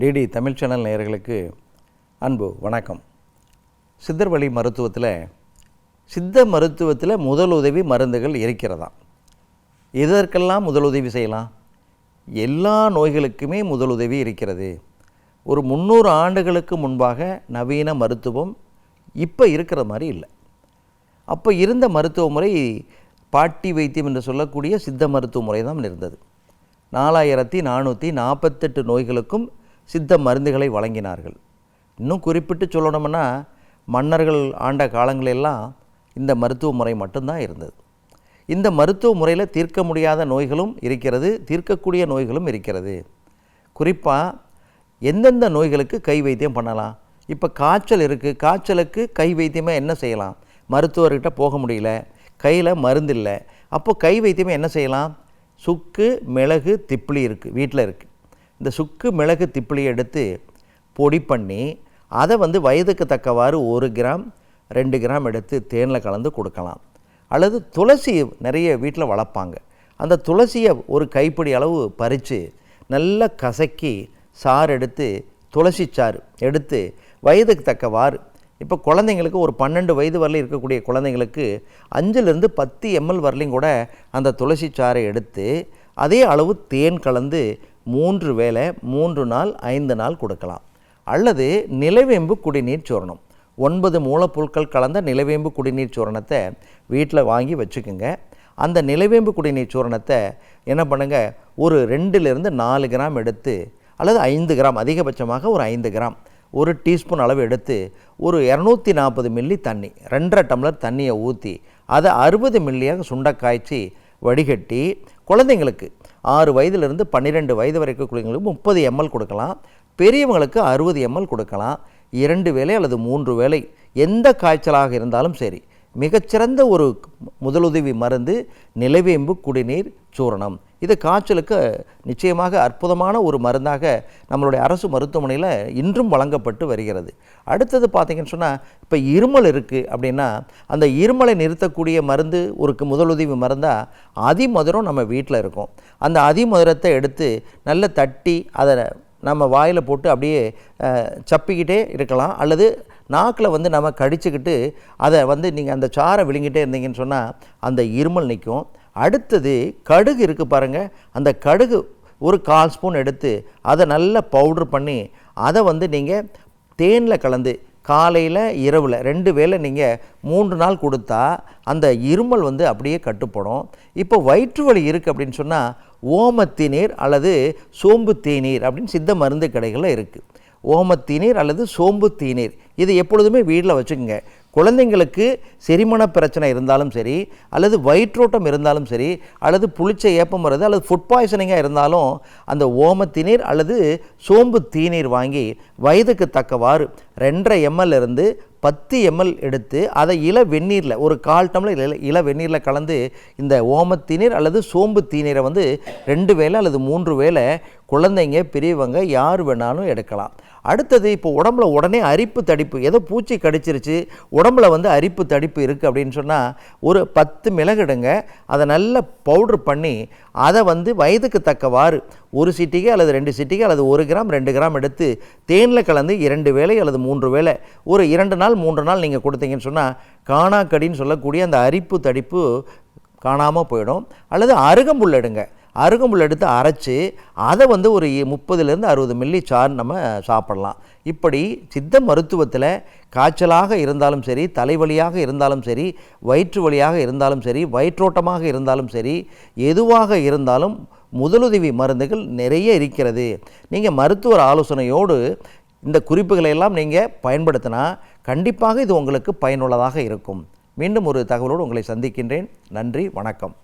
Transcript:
DD Tamil channel நேயர்களுக்கு அன்பு வணக்கம். சித்தர் வழி மருத்துவத்தில் சித்த மருத்துவத்தில் முதலுதவி மருந்துகள் இருக்கிறதா எதற்கெல்லாம் முதலுதவி செய்யலாம்? எல்லா நோய்களுக்குமே முதலுதவி இருக்கிறது. ஒரு முந்நூறு ஆண்டுகளுக்கு முன்பாக நவீன மருத்துவம் இப்போ இருக்கிற மாதிரி இல்லை. அப்போ இருந்த மருத்துவ முறை பாட்டி வைத்தியம் என்று சொல்லக்கூடிய சித்த மருத்துவ முறை தான் இருந்தது. நாலாயிரத்தி நானூற்றி நாற்பத்தெட்டு நோய்களுக்கும் சித்த மருந்துகளை வழங்கினார்கள். இன்னும் குறிப்பிட்டு சொல்லணும்னா மன்னர்கள் ஆண்ட காலங்களெல்லாம் இந்த மருத்துவ முறை மட்டும்தான் இருந்தது. இந்த மருத்துவ முறையில் தீர்க்க முடியாத நோய்களும் இருக்கிறது தீர்க்கக்கூடிய நோய்களும் இருக்கிறது. குறிப்பாக எந்தெந்த நோய்களுக்கு கை வைத்தியம் பண்ணலாம்? இப்போ காய்ச்சல் இருக்குது காய்ச்சலுக்கு கை வைத்தியமாக என்ன செய்யலாம்? மருத்துவர்கிட்ட போக முடியல கையில் மருந்து இல்லை அப்போது கை வைத்தியமே என்ன செய்யலாம்? சுக்கு மிளகு திப்பிலி இருக்குது வீட்டில் இருக்குது இந்த சுக்கு மிளகு திப்பிலியை எடுத்து பொடி பண்ணி அதை வந்து வயதுக்கு தக்கவாறு ஒரு கிராம் ரெண்டு கிராம் எடுத்து தேனில் கலந்து கொடுக்கலாம். அல்லது துளசி நிறைய வீட்டில் வளர்ப்பாங்க. அந்த துளசியை ஒரு கைப்பிடி அளவு பறித்து நல்லா கசக்கி சாறு எடுத்து துளசி சாறு எடுத்து வயதுக்கு தக்கவாறு இப்போ குழந்தைங்களுக்கு ஒரு பன்னெண்டு வயது வரலையும் இருக்கக்கூடிய குழந்தைங்களுக்கு அஞ்சுலேருந்து பத்து எம்எல் வரலையும் கூட அந்த துளசி சாறை எடுத்து அதே அளவு தேன் கலந்து மூன்று வேளை மூன்று நாள் ஐந்து நாள் கொடுக்கலாம். அல்லது நிலவேம்பு குடிநீர் சூரணம். ஒன்பது மூலப்பொருட்கள் கலந்த நிலவேம்பு குடிநீர் சூரணத்தை வீட்டில் வாங்கி வச்சுக்கோங்க. அந்த நிலவேம்பு குடிநீர் சூரணத்தை என்ன பண்ணுங்கள் ஒரு ரெண்டுலேருந்து நாலு கிராம் எடுத்து அல்லது ஐந்து கிராம் அதிகபட்சமாக ஒரு ஐந்து கிராம் ஒரு டீஸ்பூன் அளவு எடுத்து ஒரு இரநூத்தி நாற்பது மில்லி தண்ணி ரெண்டரை டம்ளர் தண்ணியை ஊற்றி அதை அறுபது மில்லியாக சுண்டை காய்ச்சி வடிகட்டி குழந்தைங்களுக்கு ஆறு வயதிலிருந்து பன்னிரெண்டு வயது வரைக்கும் குழந்தைங்களுக்கு முப்பது எம்எல் கொடுக்கலாம். பெரியவங்களுக்கு அறுபது எம்எல் கொடுக்கலாம். இரண்டு வேலை அல்லது மூன்று வேலை எந்த காய்ச்சலாக இருந்தாலும் சரி மிகச்சிறந்த ஒரு முதலுதவி மருந்து நிலவேம்பு குடிநீர் சூரணம். இது காய்ச்சலுக்கு நிச்சயமாக அற்புதமான ஒரு மருந்தாக நம்மளுடைய அரசு மருத்துவமனையில் இன்றும் வழங்கப்பட்டு வருகிறது. அடுத்தது பார்த்திங்கன்னு சொன்னால் இப்போ இருமல் இருக்குது அப்படின்னா அந்த இருமலை நிறுத்தக்கூடிய மருந்து ஒரு முதலுதவி மருந்தாக அதிமதுரம் நம்ம வீட்டில் இருக்கும். அந்த அதிமதுரத்தை எடுத்து நல்லா தட்டி அதை நம்ம வாயில் போட்டு அப்படியே சப்பிக்கிட்டே இருக்கலாம். அல்லது நாக்கில் வந்து நம்ம கடிச்சுக்கிட்டு அதை வந்து நீங்கள் அந்த சாரை விழுங்கிட்டே இருந்தீங்கன்னு சொன்னால் அந்த இருமல் நிற்கும் அடுத்தது கடுகு இருக்குது பாருங்கள் அந்த கடுகு ஒரு கால் ஸ்பூன் எடுத்து அதை நல்லா பவுட்ரு பண்ணி அதை வந்து நீங்கள் தேனில் கலந்து காலையில் இரவில் ரெண்டு வேளை நீங்கள் மூன்று நாள் கொடுத்தா அந்த இருமல் வந்து அப்படியே கட்டுப்படும். இப்போ வயிற்று வலி இருக்குது அப்படின்னு சொன்னால் ஓமத்திநீர் அல்லது சோம்பு தேநீர் அப்படின்னு சித்த மருந்து கடைகளில் இருக்குது ஓமத்தீநீர் அல்லது சோம்பு தீநீர். இது எப்பொழுதுமே வீட்டில் வச்சுக்கோங்க. குழந்தைங்களுக்கு செரிமான பிரச்சனை இருந்தாலும் சரி அல்லது வயிற்றோட்டம் இருந்தாலும் சரி அல்லது புளிச்ச ஏப்பம் வருது அல்லது ஃபுட் பாய்சனிங்காக இருந்தாலும் அந்த ஓமத்திநீர் அல்லது சோம்பு தீநீர் வாங்கி வயதுக்கு தக்கவாறு ரெண்டரை எம்எல் இருந்து பத்து எம்எல் எடுத்து அதை இள வெந்நீரில் ஒரு கால் டம்ளர் இள இள வெந்நீரில் கலந்து இந்த ஓமத்தீநீர் அல்லது சோம்பு தீநீரை வந்து ரெண்டு வேளை அல்லது மூன்று வேளை குழந்தைங்க பெரியவங்க யார் வேணாலும் எடுக்கலாம். அடுத்தது இப்போ உடம்புல உடனே அரிப்பு தடிப்பு ஏதோ பூச்சி கடிச்சிருச்சு உடம்புல வந்து அரிப்பு தடிப்பு இருக்குது அப்படின்னு சொன்னால் ஒரு பத்து மிளகுடுங்க அதை நல்ல பவுட்ரு பண்ணி அதை வந்து வயதுக்கு தக்கவாறு ஒரு சிட்டிகை அல்லது ரெண்டு சிட்டிகை அல்லது ஒரு கிராம் ரெண்டு கிராம் எடுத்து தேனில் கலந்து இரண்டு வேளை அல்லது மூன்று வேலை ஒரு இரண்டு நாள் மூன்று நாள் நீங்கள் கொடுத்தீங்கன்னு சொன்னால் காணாக்கடின்னு சொல்லக்கூடிய அந்த அரிப்பு தடிப்பு காணாமல் போயிடும். அல்லது அருகம்புல் எடுங்க. அருகம்புல் எடுத்து அரைச்சி அதை வந்து ஒரு முப்பதுலேருந்து அறுபது மில்லி சார் நம்ம சாப்பிடலாம். இப்படி சித்த மருத்துவத்தில் காய்ச்சலாக இருந்தாலும் சரி தலைவலியாக இருந்தாலும் சரி வயிற்று வலியாக இருந்தாலும் சரி வயிற்றோட்டமாக இருந்தாலும் சரி எதுவாக இருந்தாலும் முதலுதவி மருந்துகள் நிறைய இருக்கிறது. நீங்கள் மருத்துவர் ஆலோசனையோடு இந்த குறிப்புகளை எல்லாம் நீங்கள் பயன்படுத்தினா கண்டிப்பாக இது உங்களுக்கு பயனுள்ளதாக இருக்கும். மீண்டும் ஒரு தகவலோடு உங்களை சந்திக்கின்றேன். நன்றி வணக்கம்.